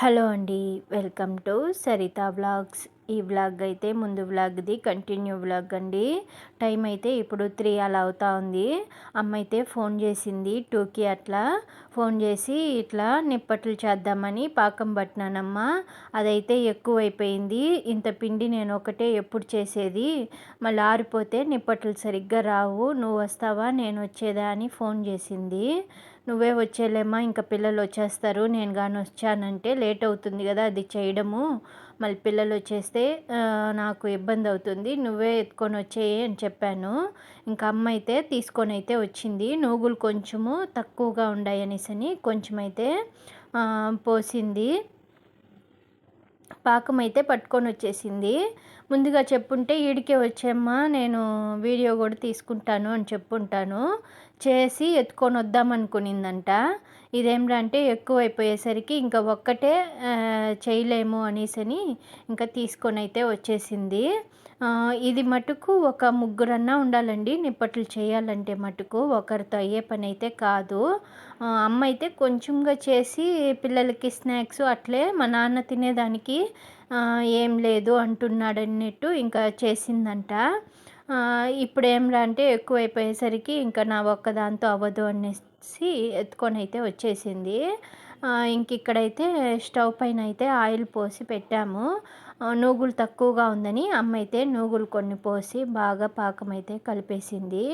Hello అండి welcome to Sarita vlogs. ఈ vlog అయితే ముందు వ్లాగ్ది కంటిన్యూ వ్లాగ్ అండి. టైం అయితే ఇప్పుడు త్రీ అలా అవుతా ఉంది. అమ్మ అయితే ఫోన్ చేసింది టూకి అట్లా. ఫోన్ చేసి ఇట్లా నిప్పట్లు చేద్దామని పాకం పట్టినానమ్మ. అదైతే ఎక్కువైపోయింది. ఇంత పిండి నేను ఒకటే ఎప్పుడు చేసేది. మళ్ళీ ఆరిపోతే నిప్పట్లు సరిగ్గా రావు. నువ్వు వస్తావా? నేను వచ్చేదా? అని ఫోన్ చేసింది. నువ్వే వచ్చేలేమా ఇంకా పిల్లలు వచ్చేస్తారు నేను కానీ వచ్చానంటే లేట్ అవుతుంది కదా అది చేయడము. మళ్ళీ పిల్లలు వచ్చేస్తే నాకు ఇబ్బంది అవుతుంది నువ్వే ఎత్తుకొని వచ్చేయి అని చెప్పాను. ఇంకా అమ్మ అయితే తీసుకొని అయితే వచ్చింది. నూగులు కొంచెము తక్కువగా ఉన్నాయి అనేసి కొంచెం అయితే పోసింది. పాకం అయితే పట్టుకొని వచ్చేసింది. ముందుగా చెప్పుంటే ఈడికే వచ్చేమ్మా నేను వీడియో కూడా తీసుకుంటాను అని చెప్పుంటాను. చేసి ఎత్తుకొని వద్దామనుకునిందంట ఇదేమిరా ఎక్కువ అయిపోయేసరికి ఇంకా ఒక్కటే చేయలేము అనేసని ఇంకా తీసుకొని అయితే వచ్చేసింది ఇది మటుకు ఒక ముగ్గురన్నా ఉండాలండి నిప్పట్లు చేయాలంటే మటుకు ఒకరితో అయ్యే పని అయితే కాదు అమ్మ అయితే కొంచెంగా చేసి పిల్లలకి స్నాక్స్ అట్లే మా నాన్న తినేదానికి ఏం లేదు అంటున్నాడన్నట్టు ఇంకా చేసిందంట. ఇప్పుడు ఏమిరా అంటే ఎక్కువైపోయేసరికి ఇంకా నా ఒక్కదాంతో అవ్వదు అనేసి ఎత్తుకొని అయితే వచ్చేసింది ఇంక ఇక్కడైతే స్టవ్ పైన అయితే ఆయిల్ పోసి పెట్టాము. నూగులు తక్కువగా ఉందని అమ్మ అయితే నూగులు కొన్ని పోసి బాగా పాకం అయితే కలిపేసింది.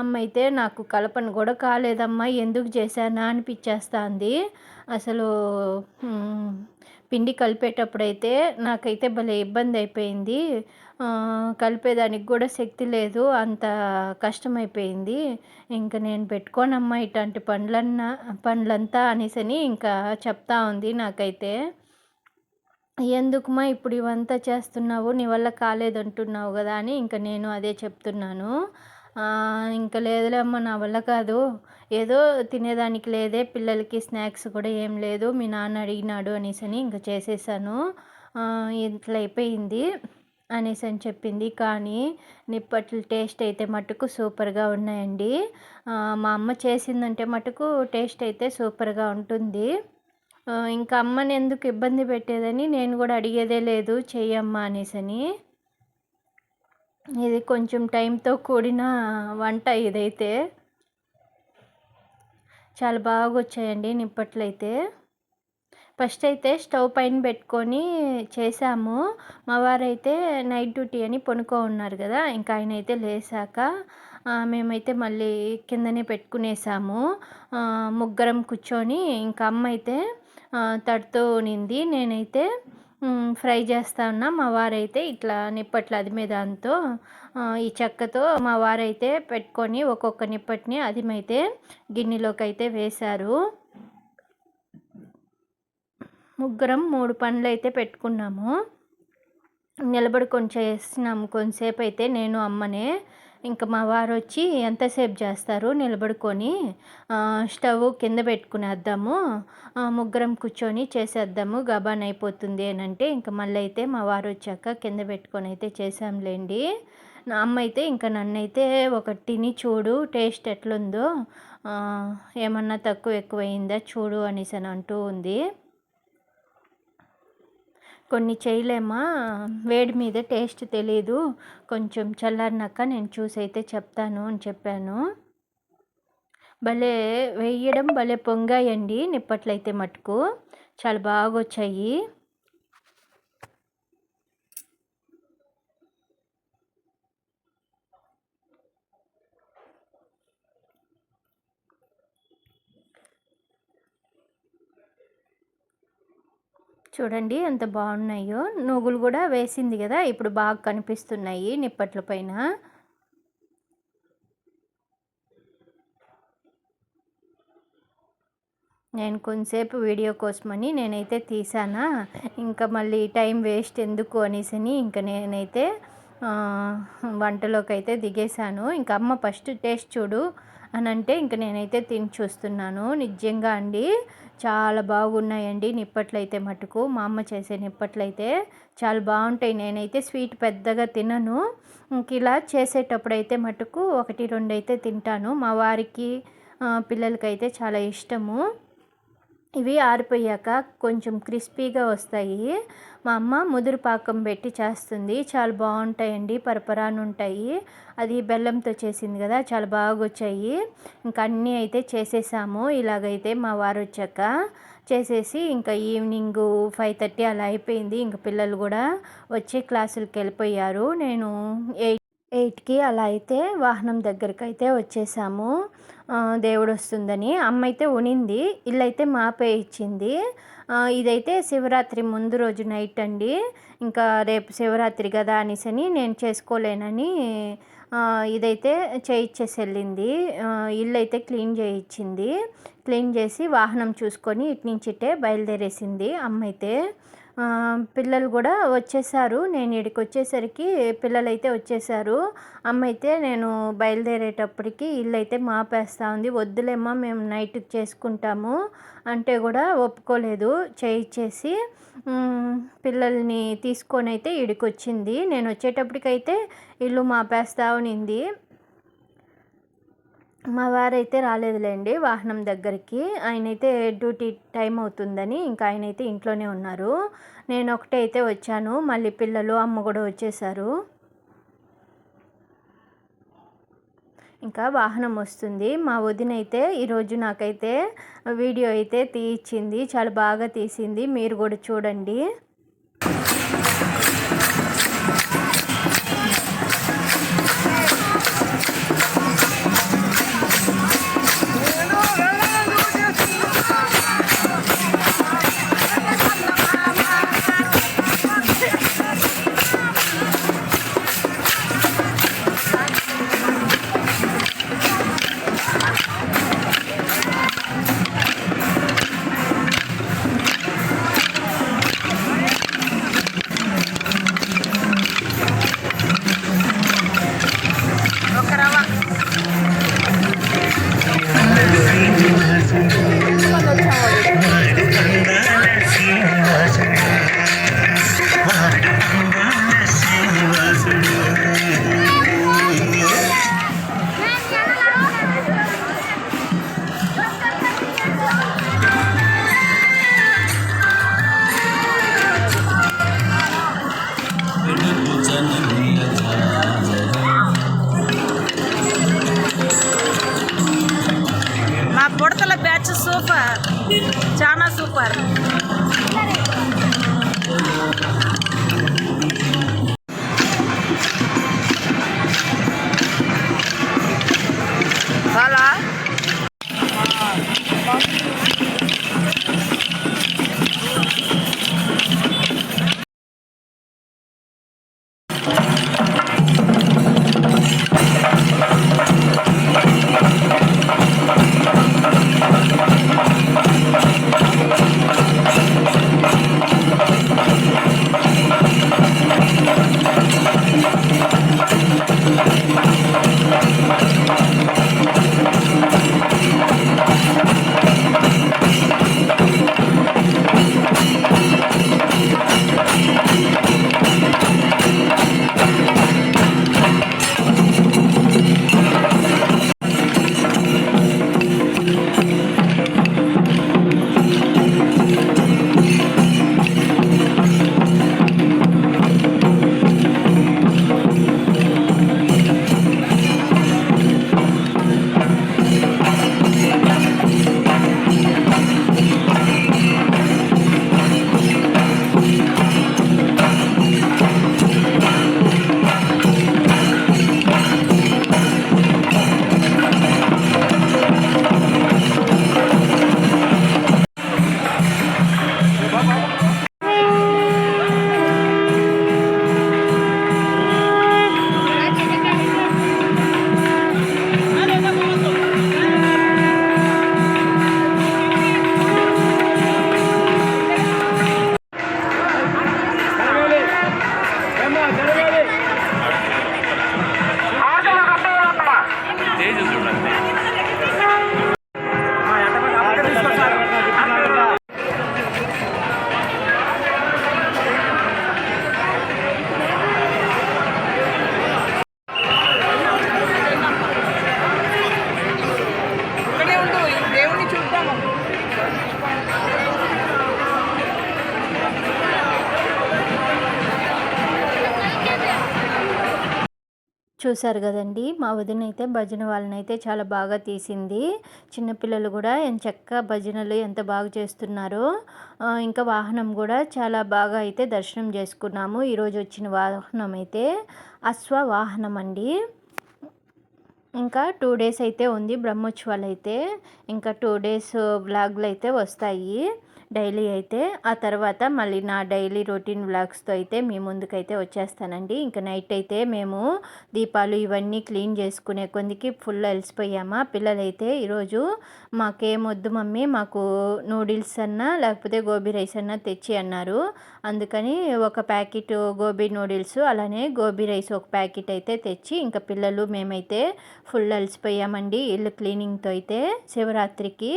అమ్మ అయితే నాకు కలపను కూడా కాలేదమ్మా ఎందుకు చేశానా అనిపించేస్తుంది. అసలు పిండి కలిపేటప్పుడైతే నాకైతే భలే ఇబ్బంది అయిపోయింది కలిపేదానికి కూడా శక్తి లేదు అంత కష్టమైపోయింది. ఇంకా నేను పెట్టుకోనమ్మా ఇట్లాంటి పండ్లన్నా పండ్లంతా అనేసని ఇంకా చెప్తా ఉంది నాకైతే. ఎందుకుమా ఇప్పుడు ఇవంతా చేస్తున్నావు? నీ వల్ల కాలేదంటున్నావు కదా అని ఇంకా నేను అదే చెప్తున్నాను. ఇంకా లేదులే అమ్మ నా వల్ల కాదు. ఏదో తినేదానికి లేదే పిల్లలకి స్నాక్స్ కూడా ఏం లేదు. మీ నాన్న అడిగినాడు అనేసి అని ఇంకా చేసేసాను. ఇట్లా అయిపోయింది అనేసి అని చెప్పింది. కానీ నిప్పట్లు టేస్ట్ అయితే మటుకు సూపర్గా ఉన్నాయండి. మా అమ్మ చేసిందంటే మటుకు టేస్ట్ అయితే సూపర్గా ఉంటుంది. ఇంకా అమ్మని ఎందుకు ఇబ్బంది పెట్టేదని నేను కూడా అడిగేదే లేదు. చెయ్యమ్మా అనేసని. ఇది కొంచెం టైంతో కూడిన వంట ఇదైతే. చాలా బాగా వచ్చాయండి నిప్పట్లయితే. ఫస్ట్ అయితే స్టవ్ పైన పెట్టుకొని చేసాము. మా వారైతే నైట్ డ్యూటీ అని పనుకో ఉన్నారు కదా ఇంకా ఆయన అయితే లేసాక మేమైతే మళ్ళీ కిందనే పెట్టుకునేసాము. ముగ్గురం కూర్చొని ఇంకా అమ్మ అయితే తడుతూ ఉనింది. నేనైతే ఫ్రై చేస్తా ఉన్నా. మా వారైతే ఇట్లా నిప్పట్లు అదిమే దాంతో ఈ చెక్కతో మా వారైతే పెట్టుకొని ఒక్కొక్క నిప్పటిని అదిమైతే గిన్నెలోకి అయితే వేశారు. ముగ్గురం మూడు పనులు అయితే పెట్టుకున్నాము. నిలబడుకొని చేసినాము కొంతసేపు అయితే నేను అమ్మనే. ఇంకా మా వారు వచ్చి ఎంతసేపు చేస్తారు నిలబడుకొని స్టవ్ కింద పెట్టుకునేద్దాము ముగ్గురం కూర్చొని చేసేద్దాము గబాన్ అయిపోతుంది అని అంటే ఇంకా మళ్ళీ అయితే మా వారు వచ్చాక కింద పెట్టుకొని అయితే చేసాంలేండి నా అమ్మ అయితే ఇంకా నన్ను అయితే ఒక తిని చూడు టేస్ట్ ఎట్లుందో ఏమన్నా తక్కువ ఎక్కువ అయిందా చూడు అనేసి అని అంటూ ఉంది. కొన్ని చేయలేమా? వేడి మీద టేస్ట్ తెలీదు. కొంచెం చల్లారినాక నేను చూసి అయితే చెప్తాను అని చెప్పాను. భలే వేయడం భలే పొంగాయండి నిప్పట్లయితే మటుకు. చాలా బాగా వచ్చాయి చూడండి ఎంత బాగున్నాయో. నువ్వులు కూడా వేసింది కదా ఇప్పుడు బాగా కనిపిస్తున్నాయి నిప్పట్ల పైన. నేను కొంతసేపు వీడియో కోసమని నేనైతే తీసానా. ఇంకా మళ్ళీ టైం వేస్ట్ ఎందుకు అనేసి ఇంకా నేనైతే వంటలోకి అయితే దిగేశాను. ఇంకా అమ్మ ఫస్ట్ టేస్ట్ చూడు. అని అంటే ఇంక నేనైతే తిని చూస్తున్నాను. నిజంగా అండి. చాలా బాగున్నాయండి నిప్పట్లయితే మటుకు. మా అమ్మ చేసే నిప్పట్లయితే చాలా బాగుంటాయి. నేనైతే స్వీట్ పెద్దగా తినను. ఇంక ఇలా చేసేటప్పుడైతే మటుకు ఒకటి రెండు అయితే తింటాను. మా వారికి పిల్లలకైతే చాలా ఇష్టము. ఇవి ఆరిపోయాక కొంచెం క్రిస్పీగా వస్తాయి. మా అమ్మ ముదురు పాకం పెట్టి చేస్తుంది. చాలా బాగుంటాయండి పరపరాను ఉంటాయి. అది బెల్లంతో చేసింది కదా చాలా బాగా వచ్చాయి ఇంకా అన్నీ అయితే చేసేసాము. ఇలాగైతే మా వారు వచ్చాక చేసేసి ఇంకా ఈవినింగ్ ఫైవ్ థర్టీ అలా అయిపోయింది. ఇంకా పిల్లలు కూడా వచ్చి క్లాసులకు వెళ్ళిపోయారు. నేను ఎయిట్ ఎయిట్కి అలా అయితే వాహనం దగ్గరికి అయితే వచ్చేసాము. దేవుడు వస్తుందని అమ్మ అయితే ఉనింది. ఇల్లు అయితే మాపే ఇచ్చింది. ఇదైతే శివరాత్రి ముందు రోజు నైట్ అండి. ఇంకా రేపు శివరాత్రి కదా అనేసని నేను చేసుకోలేనని ఇదైతే చేయించేసి వెళ్ళింది. ఇల్లు అయితే క్లీన్ చేయించింది క్లీన్ చేసి వాహనం చూసుకొని ఇటు నుంచి ఇట్టే బయలుదేరేసింది అమ్మ అయితే పిల్లలు కూడా వచ్చేసారు. నేను ఇక్కడికి వచ్చేసరికి పిల్లలు అయితే వచ్చేసారు. అమ్మ అయితే నేను బయలుదేరేటప్పటికి ఇల్లు అయితే మాపేస్తూ ఉంది. వద్దులేమ్మా మేము నైట్కి చేసుకుంటాము అంటే కూడా ఒప్పుకోలేదు. చేయించేసి పిల్లల్ని తీసుకొని అయితే ఇడికి వచ్చింది నేను వచ్చేటప్పటికైతే ఇల్లు మాపేస్తా ఉనింది. మా వారైతే రాలేదులేండి వాహనం దగ్గరికి. ఆయనైతే డ్యూటీ టైం అవుతుందని ఇంకా ఆయనైతే ఇంట్లోనే ఉన్నారు. నేను ఒకటే అయితే వచ్చాను మళ్ళీ పిల్లలు అమ్మ కూడా వచ్చేసారు. ఇంకా వాహనం వస్తుంది. మా వదిన అయితే ఈరోజు నాకైతే వీడియో అయితే తీయించింది చాలా బాగా తీసింది. మీరు కూడా చూడండి. చూశారు కదండి. మా వదిన అయితే భజన వాళ్ళని అయితే చాలా బాగా తీసింది. చిన్నపిల్లలు కూడా ఎంత చక్క భజనలు ఎంత బాగా చేస్తున్నారో ఇంకా వాహనం కూడా చాలా బాగా అయితే దర్శనం చేసుకున్నాము. ఈరోజు వచ్చిన వాహనం అయితే అశ్వ వాహనం అండి. ఇంకా టూ డేస్ అయితే ఉంది బ్రహ్మోత్సవాలు అయితే. ఇంకా టూ డేస్ బ్లాగ్లు అయితే వస్తాయి. డైలీ అయితే ఆ తర్వాత మళ్ళీ నా డైలీ రొటీన్ వ్లాగ్స్తో అయితే మీ ముందుకైతే వచ్చేస్తానండి. ఇంకా నైట్ అయితే మేము దీపాలు ఇవన్నీ క్లీన్ చేసుకునే కొందికి ఫుల్ అలసిపోయామా. పిల్లలైతే ఈరోజు మాకేమొద్దు మమ్మీ మాకు నూడిల్స్ అన్నా లేకపోతే గోబీ రైస్ అన్నా తెచ్చి అన్నారు. అందుకని ఒక ప్యాకెట్ గోబీ నూడిల్స్ అలానే గోబీ రైస్ ఒక ప్యాకెట్ అయితే తెచ్చి ఇంకా పిల్లలు మేమైతే ఫుల్ అలసిపోయామండి ఇల్లు క్లీనింగ్తో అయితే. శివరాత్రికి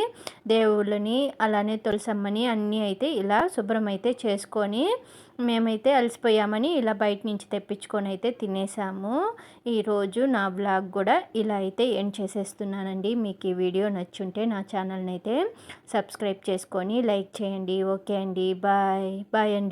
దేవుళ్ళని అలానే తులసమ్మని అన్నీ అయితే ఇలా శుభ్రం అయితే చేసుకొని మేమైతే అలసిపోయామని ఇలా బయట నుంచి తెప్పించుకొని అయితే తినేసాము. ఈరోజు నా బ్లాగ్ కూడా ఇలా అయితే ఎండ్ చేసేస్తున్నానండి. మీకు ఈ వీడియో నచ్చుంటే నా ఛానల్ని అయితే సబ్స్క్రైబ్ చేసుకొని లైక్ చేయండి. ఓకే అండి. బాయ్. బాయ్ అండి.